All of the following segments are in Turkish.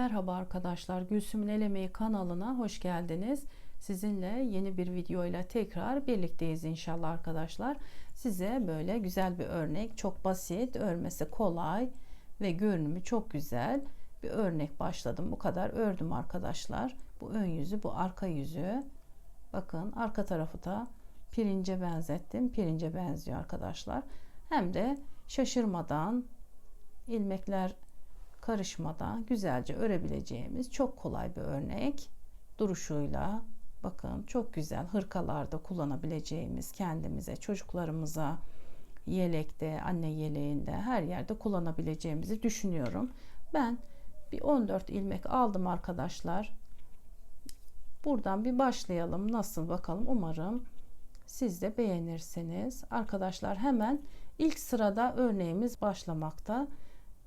Merhaba arkadaşlar, Gülsüm'ün El Emeği kanalına hoş geldiniz. Sizinle yeni bir video ile tekrar birlikteyiz inşallah arkadaşlar. Size böyle güzel bir örnek, çok basit, örmesi kolay ve görünümü çok güzel bir örnek başladım. Bu kadar ördüm arkadaşlar. Bu ön yüzü, bu arka yüzü. Bakın arka tarafı da pirince benzettim. Pirince benziyor arkadaşlar. Hem de şaşırmadan ilmekler karışmadan güzelce örebileceğimiz çok kolay bir örnek. Duruşuyla bakın çok güzel hırkalarda kullanabileceğimiz kendimize çocuklarımıza yelekte anne yeleğinde her yerde kullanabileceğimizi düşünüyorum. Ben bir 14 ilmek aldım arkadaşlar. Buradan bir başlayalım. Nasıl bakalım? Umarım siz de beğenirsiniz. Arkadaşlar hemen ilk sırada örneğimiz başlamakta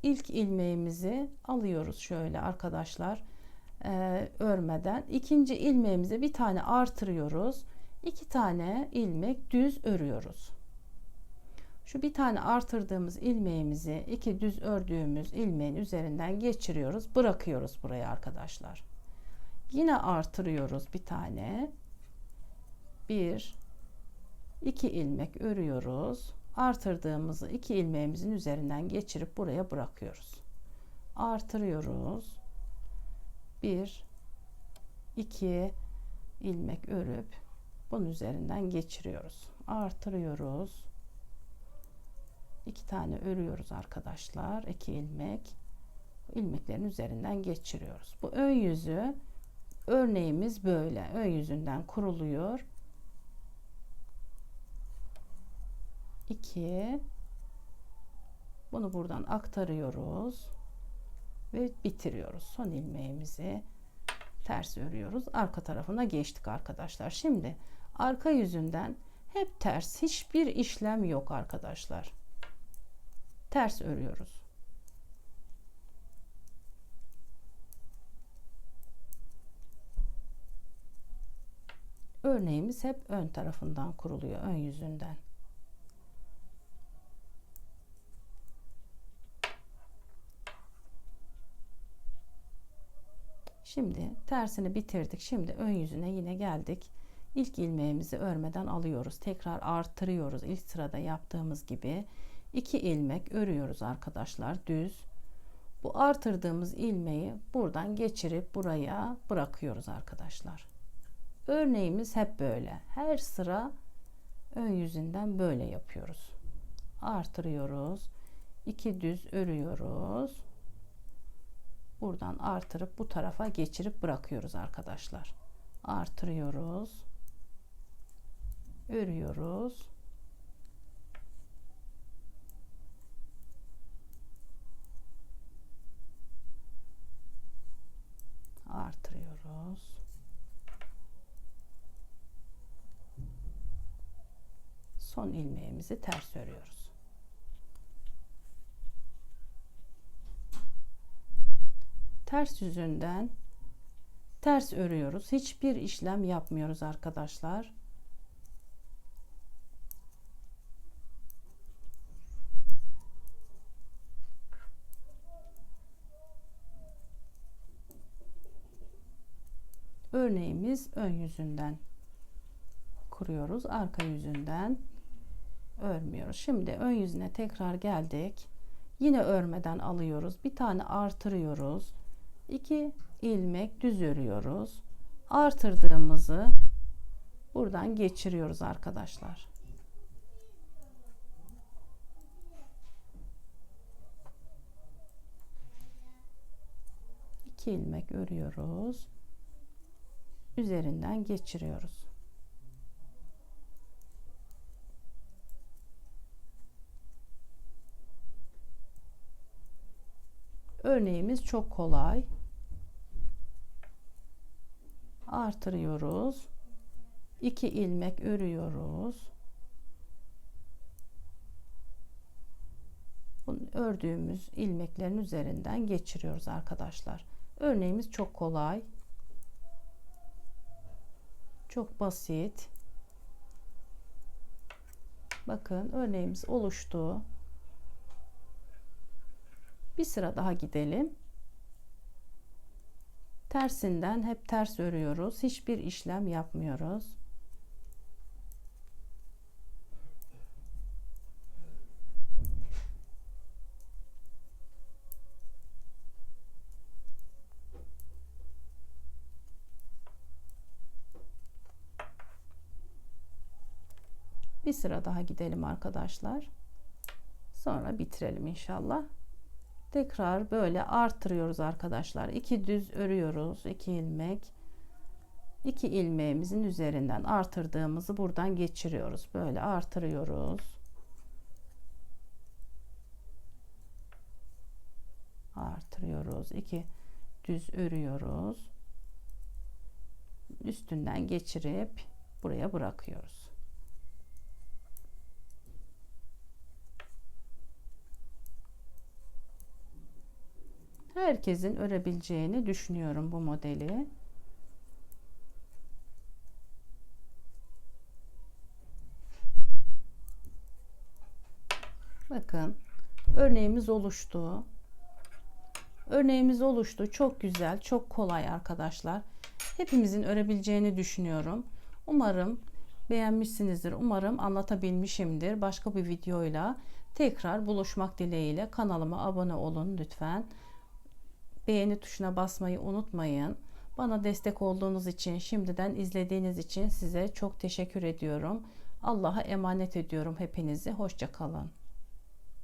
ilk ilmeğimizi alıyoruz şöyle arkadaşlar e, örmeden. İkinci ilmeğimize bir tane artırıyoruz. İki tane ilmek düz örüyoruz. Şu bir tane artırdığımız ilmeğimizi iki düz ördüğümüz ilmeğin üzerinden geçiriyoruz bırakıyoruz buraya arkadaşlar. Yine artırıyoruz bir tane. Bir iki ilmek örüyoruz artırdığımızı iki ilmeğimizin üzerinden geçirip buraya bırakıyoruz. Artırıyoruz. Bir, iki ilmek örüp bunun üzerinden geçiriyoruz. Artırıyoruz. iki tane örüyoruz arkadaşlar. iki ilmek. ilmeklerin üzerinden geçiriyoruz. Bu ön yüzü örneğimiz böyle. Ön yüzünden kuruluyor 2 bunu buradan aktarıyoruz ve bitiriyoruz. Son ilmeğimizi ters örüyoruz. Arka tarafına geçtik arkadaşlar. Şimdi arka yüzünden hep ters. Hiçbir işlem yok arkadaşlar. Ters örüyoruz. Örneğimiz hep ön tarafından kuruluyor. Ön yüzünden. Şimdi tersini bitirdik. Şimdi ön yüzüne yine geldik. İlk ilmeğimizi örmeden alıyoruz. Tekrar artırıyoruz. İlk sırada yaptığımız gibi iki ilmek örüyoruz arkadaşlar düz. Bu artırdığımız ilmeği buradan geçirip buraya bırakıyoruz arkadaşlar. Örneğimiz hep böyle. Her sıra ön yüzünden böyle yapıyoruz. Artırıyoruz. iki düz örüyoruz buradan artırıp bu tarafa geçirip bırakıyoruz arkadaşlar. Artırıyoruz. Örüyoruz. Artırıyoruz. Son ilmeğimizi ters örüyoruz. Ters yüzünden ters örüyoruz. Hiçbir işlem yapmıyoruz arkadaşlar. Örneğimiz ön yüzünden kuruyoruz. Arka yüzünden örmüyoruz. Şimdi ön yüzüne tekrar geldik. Yine örmeden alıyoruz. Bir tane artırıyoruz. 2 ilmek düz örüyoruz. Artırdığımızı buradan geçiriyoruz arkadaşlar. İki ilmek örüyoruz. Üzerinden geçiriyoruz. Örneğimiz çok kolay. Artırıyoruz. 2 ilmek örüyoruz. Bunu ördüğümüz ilmeklerin üzerinden geçiriyoruz arkadaşlar. Örneğimiz çok kolay. Çok basit. Bakın örneğimiz oluştu. Bir sıra daha gidelim. Tersinden hep ters örüyoruz. Hiçbir işlem yapmıyoruz. Bir sıra daha gidelim arkadaşlar. Sonra bitirelim inşallah. Tekrar böyle artırıyoruz arkadaşlar. İki düz örüyoruz. iki ilmek. İki ilmeğimizin üzerinden artırdığımızı buradan geçiriyoruz. Böyle artırıyoruz. Artırıyoruz. iki düz örüyoruz. Üstünden geçirip buraya bırakıyoruz. Herkesin örebileceğini düşünüyorum bu modeli. Bakın örneğimiz oluştu. Örneğimiz oluştu. Çok güzel, çok kolay arkadaşlar. Hepimizin örebileceğini düşünüyorum. Umarım beğenmişsinizdir. Umarım anlatabilmişimdir. Başka bir videoyla tekrar buluşmak dileğiyle kanalıma abone olun lütfen. Beğeni tuşuna basmayı unutmayın. Bana destek olduğunuz için, şimdiden izlediğiniz için size çok teşekkür ediyorum. Allah'a emanet ediyorum hepinizi. Hoşçakalın.